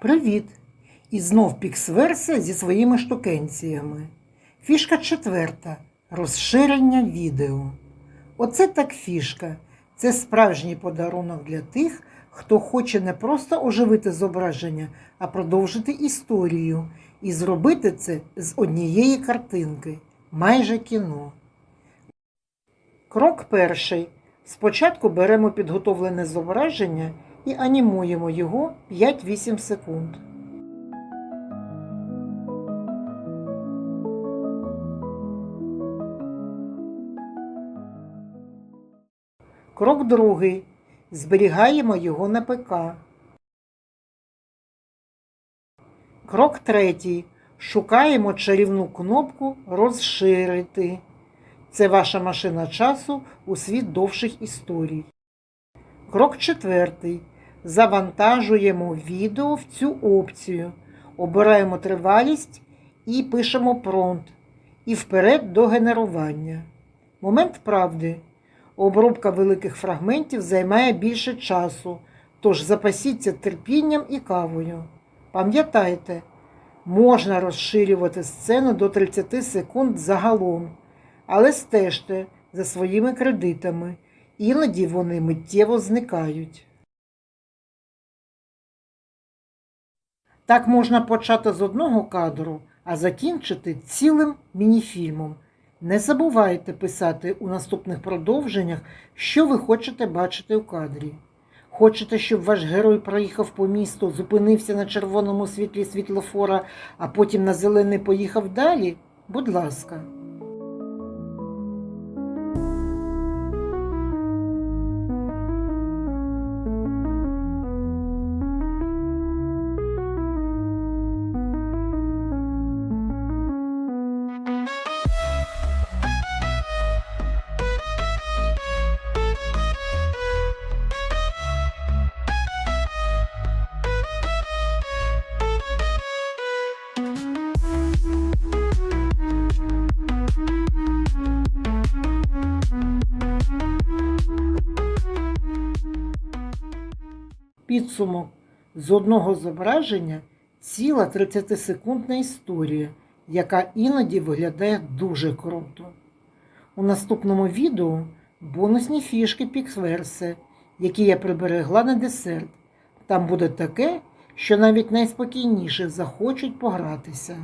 Привіт! І знов піксверсія зі своїми штукенціями. Фішка четверта розширення відео. Оце так фішка. Це справжній подарунок для тих, хто хоче не просто оживити зображення, а продовжити історію і зробити це з однієї картинки, майже кіно. Крок перший. Спочатку беремо підготовлене зображення і анімуємо його 5-8 секунд. Крок другий. Зберігаємо його на ПК. Крок третій. Шукаємо чарівну кнопку Розширити. Це ваша машина часу у світ довших історій. Крок четвертий. Завантажуємо відео в цю опцію. Обираємо тривалість і пишемо промпт. І вперед до генерування. Момент правди. Обробка великих фрагментів займає більше часу, тож запасіться терпінням і кавою. Пам'ятайте, можна розширювати сцену до 30 секунд загалом, але стежте за своїми кредитами, іноді вони миттєво зникають. Так можна почати з одного кадру, а закінчити цілим мініфільмом. Не забувайте писати у наступних продовженнях, що ви хочете бачити у кадрі. Хочете, щоб ваш герой проїхав по місту, зупинився на червоному світлі світлофора, а потім на зелений поїхав далі? Будь ласка. Підсумок з одного зображення ціла 30-секундна історія, яка іноді виглядає дуже круто. У наступному відео бонусні фішки Піксверсе, які я приберегла на десерт. Там буде таке, що навіть найспокійніше захочуть погратися.